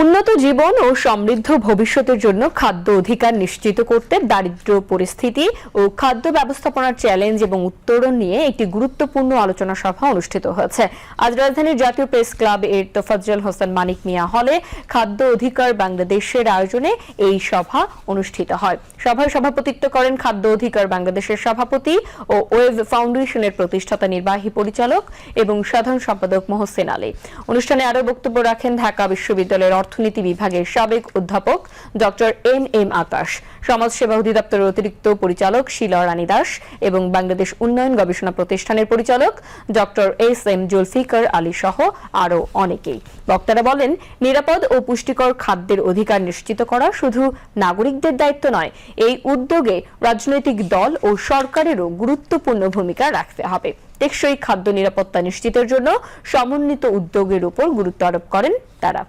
উন্নত জীবন ও সমৃদ্ধ ভবিষ্যতের জন্য খাদ্য অধিকার নিশ্চিত করতে দারিদ্র পরিস্থিতি ও খাদ্য ব্যবস্থাপনার চ্যালেঞ্জ এবং উত্তরণ নিয়ে একটি গুরুত্বপূর্ণ আলোচনা সভা অনুষ্ঠিত হয়েছে। আজ রাজধানীর জাতীয় প্রেস ক্লাব এর তোফাজ্জল হোসেন মানিক মিয়া হলে খাদ্য অধিকার বাংলাদেশের আয়োজনে এই সভা অনুষ্ঠিত হয়। সভায় সভাপতিত্ব করেন খাদ্য অধিকার বাংলাদেশের সভাপতি ও ওয়েভ ফাউন্ডেশনের প্রতিষ্ঠাতা নির্বাহী পরিচালক এবং সাধারণ সম্পাদক মোহসেন আলী। অনুষ্ঠানে আরও বক্তব্য রাখেন ঢাকা বিশ্ববিদ্যালয়ের অর্থনীতি বিভাগের সাবেক অধ্যাপক ডক্টর এম এম আকাশ, সমাজসেবা অধিদপ্তরের অতিরিক্ত পরিচালক শিলা রানী দাস এবং বাংলাদেশ উন্নয়ন গবেষণা প্রতিষ্ঠানের পরিচালক doctor S M Zulfikar Ali সহ আরও অনেকেই। বক্তারা বলেন, নিরাপদ ও পুষ্টিকর খাদ্যের অধিকার নিশ্চিত করা শুধু নাগরিকদের দায়িত্ব নয়, এই উদ্যোগে রাজনৈতিক দল ও সরকারেরও গুরুত্বপূর্ণ ভূমিকা রাখতে হবে। টেকসই খাদ্য নিরাপত্তা নিশ্চিতের জন্য সমন্বিত উদ্যোগের উপর গুরুত্ব আরোপ করেন তারা।